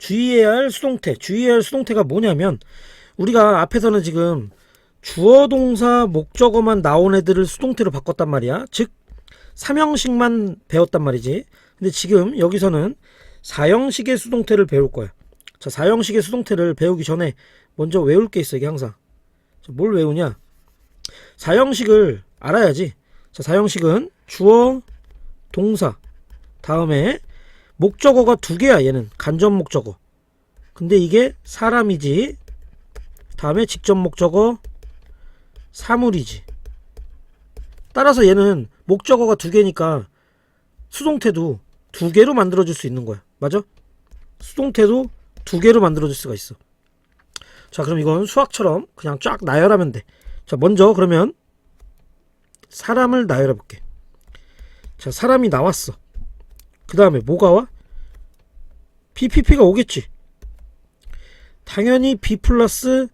주의해야 할 수동태, 주의해야 할 수동태가 뭐냐면 우리가 앞에서는 지금 주어 동사 목적어만 나온 애들을 수동태로 바꿨단 말이야. 즉 삼형식만 배웠단 말이지. 근데 지금 여기서는 사형식의 수동태를 배울 거야. 자, 사형식의 수동태를 배우기 전에 먼저 외울 게 있어, 이게 항상. 자, 뭘 외우냐? 사형식을 알아야지. 자, 사형식은 주어, 동사, 다음에 목적어가 두 개야, 얘는. 간접 목적어. 근데 이게 사람이지. 다음에 직접 목적어, 사물이지. 따라서 얘는 목적어가 두 개니까 수동태도 두 개로 만들어줄 수 있는 거야. 맞아? 수동태도 두 개로 만들어줄 수가 있어. 자, 그럼 이건 수학처럼 그냥 쫙 나열하면 돼. 자, 먼저 그러면 사람을 나열해 볼게. 자, 사람이 나왔어. 그 다음에 뭐가 와? PPP가 오겠지. 당연히 B 플러스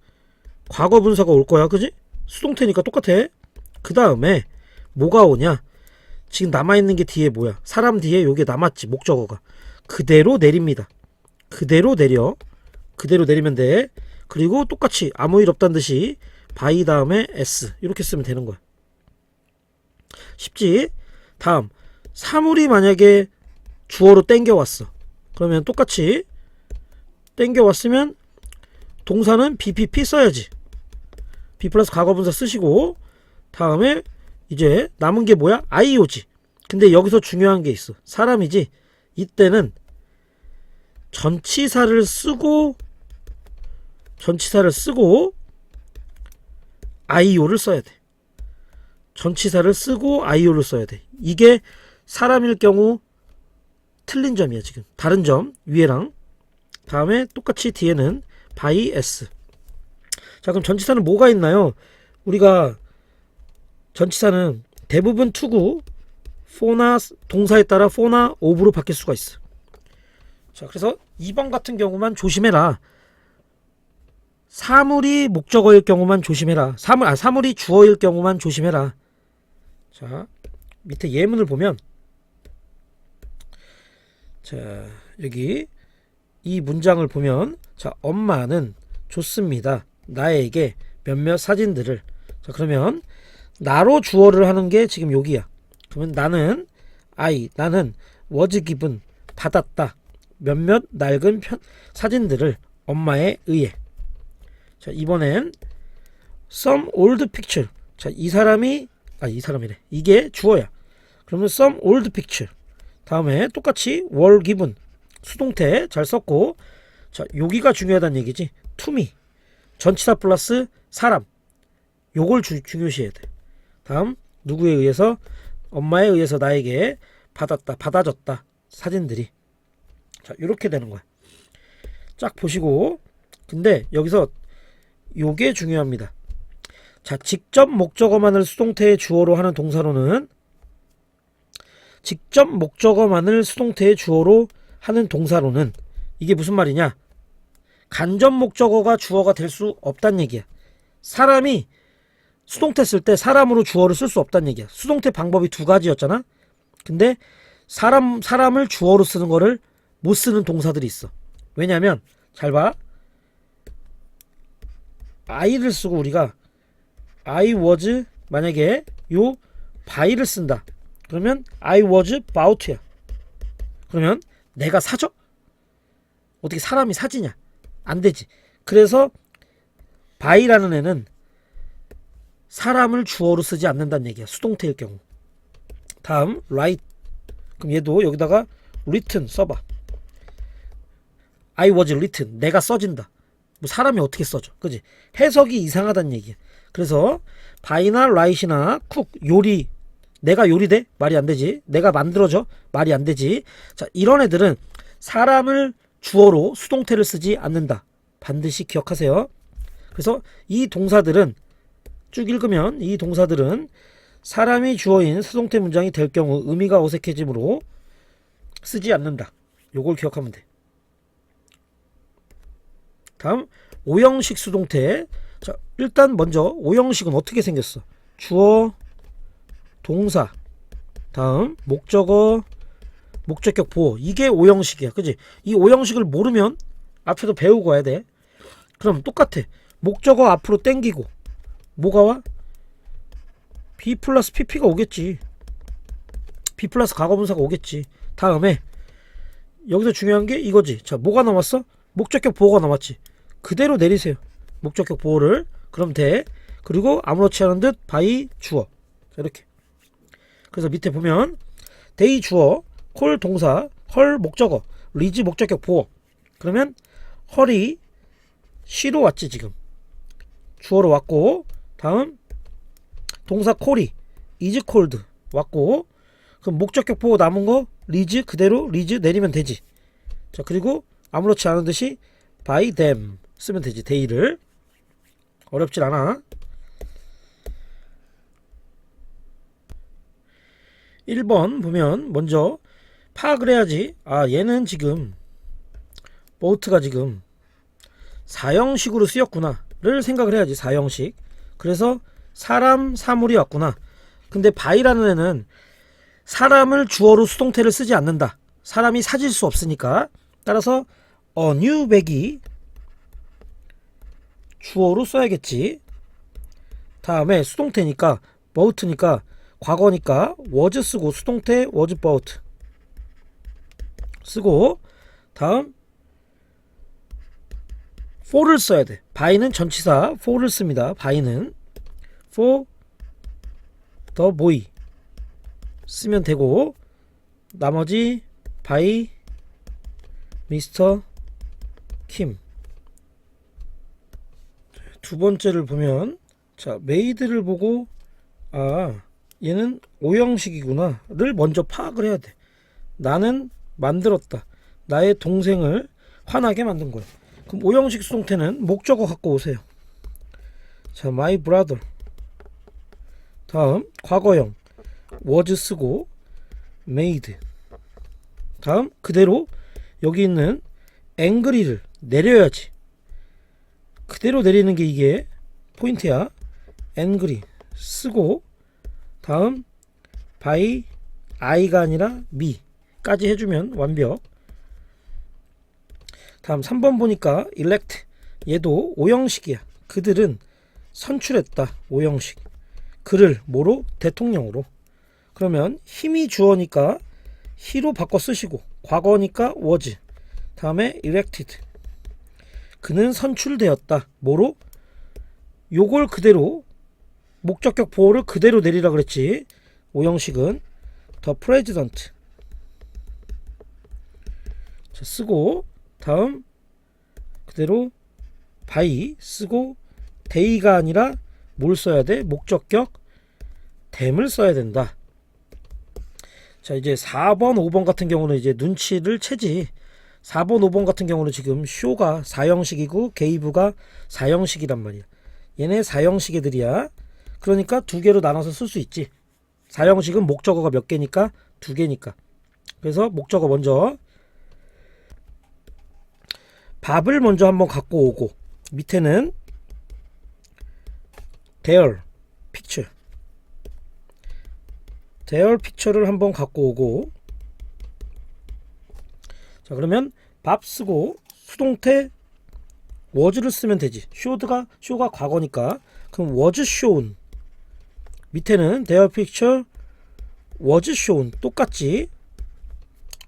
과거 분사가 올 거야. 그지? 수동태니까 똑같아. 그 다음에 뭐가 오냐? 지금 남아있는 게 뒤에 뭐야? 사람 뒤에 요게 남았지. 목적어가. 그대로 내립니다. 그대로 내려. 그대로 내리면 돼. 그리고 똑같이 아무 일 없다는 듯이 바이 다음에 S 이렇게 쓰면 되는 거야. 쉽지? 다음 사물이 만약에 주어로 땡겨왔어. 그러면 똑같이 땡겨왔으면 동사는 BPP 써야지. B 플러스 과거분사 쓰시고 다음에 이제 남은 게 뭐야? IO지. 근데 여기서 중요한 게 있어. 사람이지. 이때는 전치사를 쓰고 전치사를 쓰고 IO를 써야 돼. 전치사를 쓰고 IO를 써야 돼. 이게 사람일 경우 틀린 점이야 지금. 다른 점 위에랑 다음에 똑같이 뒤에는 by s. 자 그럼 전치사는 뭐가 있나요? 우리가 전치사는 대부분 투구 for나 동사에 따라 for나 of로 바뀔 수가 있어. 자 그래서 2번 같은 경우만 조심해라. 사물이 목적어일 경우만 조심해라. 사물 아 사물이 주어일 경우만 조심해라. 자 밑에 예문을 보면 자 여기 이 문장을 보면 자 엄마는 줬습니다. 나에게 몇몇 사진들을 자 그러면 나로 주어를 하는 게 지금 여기야. 그러면 나는 아이 나는 was given 받았다. 몇몇 낡은 편, 사진들을 엄마에 의해 자 이번엔 some old picture 자 이 사람이 아 이 사람이래 이게 주어야 그러면 some old picture 다음에 똑같이 were given 수동태 잘 썼고 자 여기가 중요하다는 얘기지. me. 전치사 플러스 사람. 요걸 주, 중요시해야 돼. 다음 누구에 의해서? 엄마에 의해서 나에게 받았다 받아졌다. 사진들이. 자 이렇게 되는 거야. 쫙 보시고. 근데 여기서 요게 중요합니다. 자 직접 목적어만을 수동태의 주어로 하는 동사로는 직접 목적어만을 수동태의 주어로 하는 동사로는 이게 무슨 말이냐 간접 목적어가 주어가 될 수 없단 얘기야 사람이 수동태 쓸 때 사람으로 주어를 쓸 수 없단 얘기야. 수동태 방법이 두 가지였잖아. 근데 사람 사람을 주어로 쓰는 거를 못 쓰는 동사들이 있어. 왜냐면 잘 봐. I를 쓰고 우리가 I was 만약에 요 by를 쓴다. 그러면 I was about야. 그러면 내가 사죠? 어떻게 사람이 사지냐? 안 되지. 그래서 by라는 애는 사람을 주어로 쓰지 않는다는 얘기야. 수동태일 경우. 다음 write. 그럼 얘도 여기다가 written 써봐. I was written. 내가 써진다. 뭐 사람이 어떻게 써져? 그지? 해석이 이상하다는 얘기야. 그래서 by나 write이나 cook 요리 내가 요리돼? 말이 안 되지. 내가 만들어져? 말이 안 되지. 자, 이런 애들은 사람을 주어로 수동태를 쓰지 않는다. 반드시 기억하세요. 그래서 이 동사들은 쭉 읽으면 이 동사들은 사람이 주어인 수동태 문장이 될 경우 의미가 어색해지므로 쓰지 않는다. 요걸 기억하면 돼. 다음 오형식 수동태. 자, 일단 먼저 오형식은 어떻게 생겼어? 주어, 동사, 다음 목적어, 목적격 보호. 이게 오형식이야. 그지? 이 오형식을 모르면 앞에도 배우고 와야 돼. 그럼 똑같아. 목적어 앞으로 땡기고 뭐가 와? B 플러스 PP가 오겠지. B 플러스 과거분사가 오겠지. 다음에 여기서 중요한 게 이거지. 자, 뭐가 남았어? 목적격 보호가 남았지. 그대로 내리세요. 목적격 보호를. 그럼 돼. 그리고 아무렇지 않은 듯 바이 주어. 자, 이렇게. 그래서 밑에 보면 데이 주어, 콜 동사, 헐 목적어, 리즈 목적격 보호. 그러면 헐이 시로 왔지 지금. 주어로 왔고 다음 동사 콜이 이즈 콜드 왔고 그럼 목적격 보호 남은 거 리즈 그대로 리즈 내리면 되지. 자 그리고 아무렇지 않은 듯이 by them 쓰면 되지 데이를 어렵질 않아. 1번 보면 먼저 파악을 해야지. 아 얘는 지금 보트가 지금 사형식으로 쓰였구나를 생각을 해야지 사형식. 그래서 사람 사물이 왔구나. 근데 바이라는 애는 사람을 주어로 수동태를 쓰지 않는다. 사람이 사질 수 없으니까. 따라서 a new bag이 주어로 써야겠지. 다음에 수동태니까 boat니까 과거니까 was 쓰고 수동태 was boat 쓰고 다음 for를 써야 돼. by는 전치사 for를 씁니다. by는 for the boy 쓰면 되고 나머지 by Mr. Kim 두 번째를 보면 자 메이드를 보고 아 얘는 오형식이구나를 먼저 파악을 해야 돼. 나는 만들었다. 나의 동생을 화나게 만든 거야. 그럼 오형식 수동태는 목적어 갖고 오세요. 자, my brother. 다음 과거형 was 쓰고 made. 다음 그대로 여기 있는 angry를 내려야지. 그대로 내리는 게 이게 포인트야. angry 쓰고 다음 by I가 아니라 me까지 해주면 완벽. 다음 3번 보니까 elect 얘도 오형식이야. 그들은 선출했다. 오형식. 그를 뭐로? 대통령으로. 그러면 힘이 주어니까 히로 바꿔 쓰시고 과거니까 was. 다음에 elected. 그는 선출되었다. 뭐로? 요걸 그대로 목적격 보호를 그대로 내리라 그랬지. 오형식은 the president. 자, 쓰고 다음 그대로 by 쓰고 day가 아니라 뭘 써야 돼? 목적격 them을 써야 된다. 자, 이제 4번, 5번 같은 경우는 이제 눈치를 채지. 4번, 5번 같은 경우는 지금 쇼가 4형식이고 게이브가 4형식이란 말이야. 얘네 4형식 애들이야. 그러니까 두 개로 나눠서 쓸 수 있지. 사형식은 목적어가 몇 개니까 두 개니까. 그래서 목적어 먼저 밥을 먼저 한번 갖고 오고 밑에는 their picture their picture를 한번 갖고 오고 자 그러면 밥 쓰고 수동태 was를 쓰면 되지 showed가 show가 과거니까 그럼 was shown 밑에는 their picture was shown 똑같지?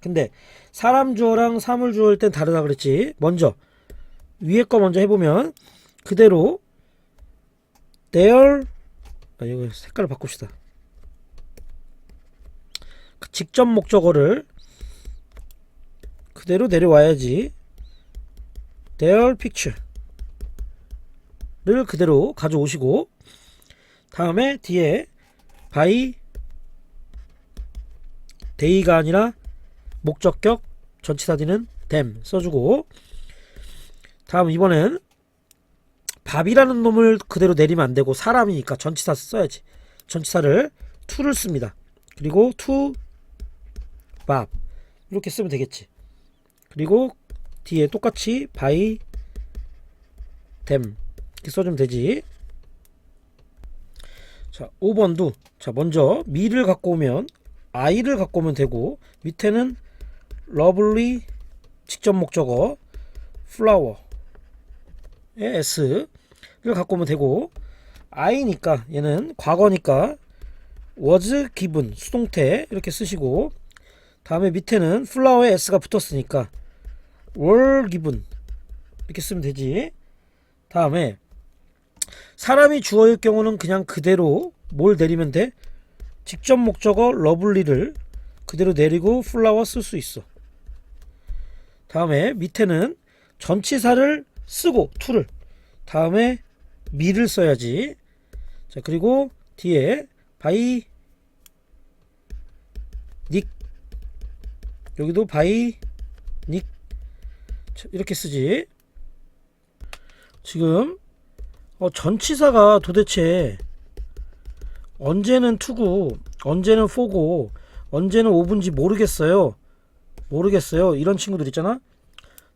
근데 사람 주어랑 사물 주어일 땐 다르다 그랬지. 먼저 위에 거 먼저 해보면 그대로 their 아 이거 색깔을 바꿉시다. 그 직접 목적어를 그대로 내려와야지 their picture를 그대로 가져오시고 다음에 뒤에 by day가 아니라 목적격 전치사 뒤는 them 써주고 다음 이번엔 밥이라는 놈을 그대로 내리면 안 되고 사람이니까 전치사 써야지. 전치사를 to를 씁니다. 그리고 to 밥. 이렇게 쓰면 되겠지. 그리고 뒤에 똑같이 by them. 이렇게 써주면 되지 자 5번도. 자 먼저 미를 갖고 오면 i를 갖고 오면 되고 밑에는 lovely 직접 목적어 flower의 s를 갖고 오면 되고 i니까 얘는 과거니까 was given 수동태 이렇게 쓰시고 다음에 밑에는 flower의 s가 붙었으니까 were given 이렇게 쓰면 되지. 다음에 사람이 주어일 경우는 그냥 그대로 뭘 내리면 돼? 직접 목적어 러블리를 그대로 내리고 플라워 쓸 수 있어. 다음에 밑에는 전치사를 쓰고 to를 다음에 미를 써야지. 자 그리고 뒤에 바이 닉 여기도 바이 닉 자, 이렇게 쓰지. 지금 어, 전치사가 도대체 언제는 투고 언제는 포고 언제는 오분지 모르겠어요. 모르겠어요. 이런 친구들 있잖아.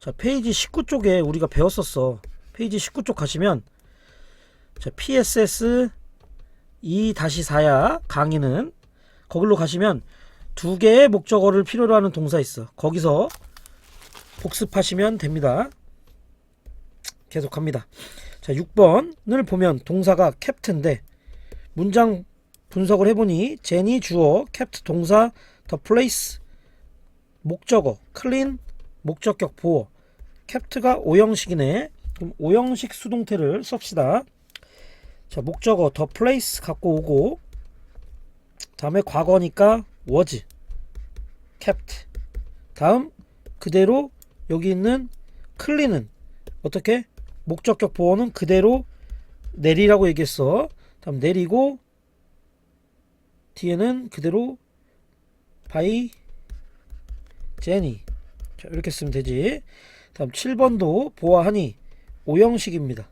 자, 페이지 19쪽에 우리가 배웠었어. 페이지 19쪽 가시면 자, PSS 2-4야 강의는 거기로 가시면 두 개의 목적어를 필요로 하는 동사 있어. 거기서 복습하시면 됩니다. 계속합니다. 자, 6번을 보면 동사가 캡트인데 문장 분석을 해보니 제니 주어 캡트 동사 더 플레이스 목적어 클린 목적격 보어. 캡트가 오형식이네. 그럼 오형식 수동태를 썹시다. 자 목적어 더 플레이스 갖고 오고 다음에 과거니까 was kept. 다음 그대로 여기 있는 클린은 어떻게 목적격 보어는 그대로 내리라고 얘기했어. 다음 내리고 뒤에는 그대로 바이 제니 자, 이렇게 쓰면 되지. 다음 7번도 보아하니 오형식입니다.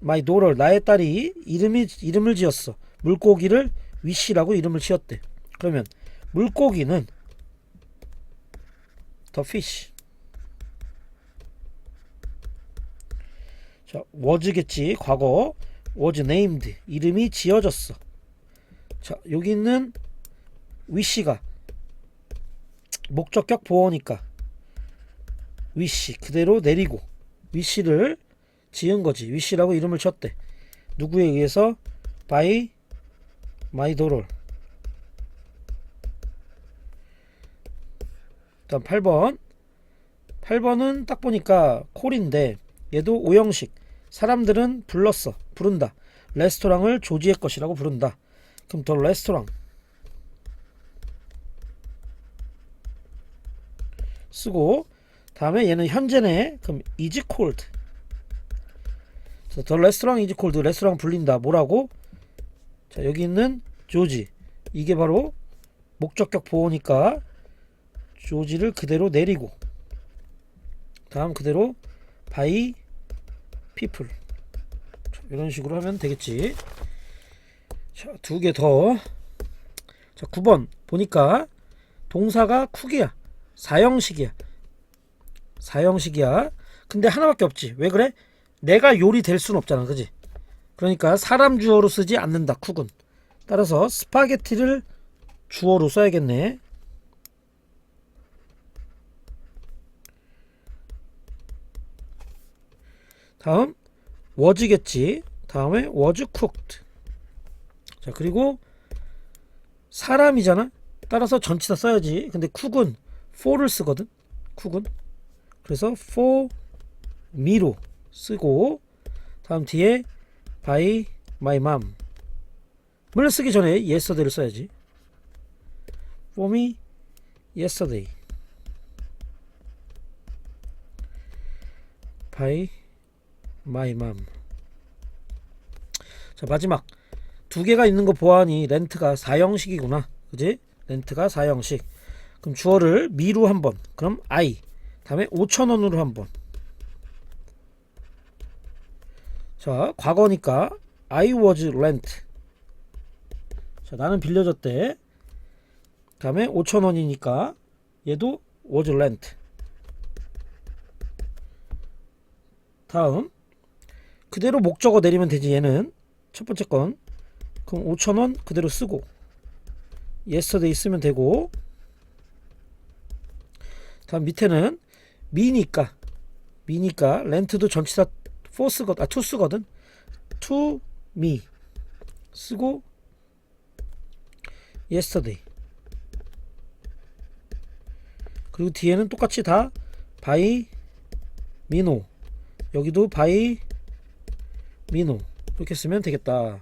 마이 도럴 나의 딸이 이름이 이름을 지었어. 물고기를 위시라고 이름을 지었대. 그러면 물고기는 더 fish 자 was겠지 과거. was named 이름이 지어졌어. 자 여기 있는 위시가 목적격 보어니까 위시 그대로 내리고 위시를 지은 거지. 위시라고 이름을 쳤대. 누구에 의해서? by my daughter 다음 8번. 8번은 딱 보니까 콜인데 얘도 오형식 사람들은 불렀어 부른다. 레스토랑을 조지의 것이라고 부른다. 그럼 더 레스토랑. 쓰고 다음에 얘는 현재네. 그럼 is cold 더 레스토랑 is cold 레스토랑 불린다. 뭐라고? 자 여기 있는 조지. 이게 바로 목적격 보호니까 조지를 그대로 내리고 다음 그대로 by people 자, 이런 식으로 하면 되겠지 자, 두 개 더. 자, 9번 보니까 동사가 쿡이야. 사형식이야. 사형식이야. 근데 하나밖에 없지. 왜 그래? 내가 요리 될 수는 없잖아. 그지? 그러니까 사람 주어로 쓰지 않는다. 쿡은. 따라서 스파게티를 주어로 써야겠네. 다음 was겠지. 다음에 was cooked. 자 그리고 사람이잖아. 따라서 전치사 써야지. 근데 쿡은 for를 쓰거든. 쿡은. 그래서 for me로 쓰고 다음 뒤에 by my mom 을 쓰기 전에 yesterday를 써야지. for me yesterday. by my mom 자 마지막 두 개가 있는 거 보아하니 렌트가 4형식이구나. 그지? 렌트가 4형식. 그럼 주어를 미로 한 번. 그럼 I. 다음에 5천원으로 한 번. 자, 과거니까 I was rent. 자, 나는 빌려줬대. 다음에 5천원이니까 얘도 was rent. 다음 그대로 목적어 내리면 되지 얘는. 첫 번째 건. 그럼 5,000원 그대로 쓰고. Yesterday 쓰면 되고. 다음 밑에는 미니까. 미니까. 렌트도 전치사 포스거든. 아 투스거든. To me. 쓰고 yesterday. 그리고 뒤에는 똑같이 다 by 미노 여기도 by 미노 이렇게 쓰면 되겠다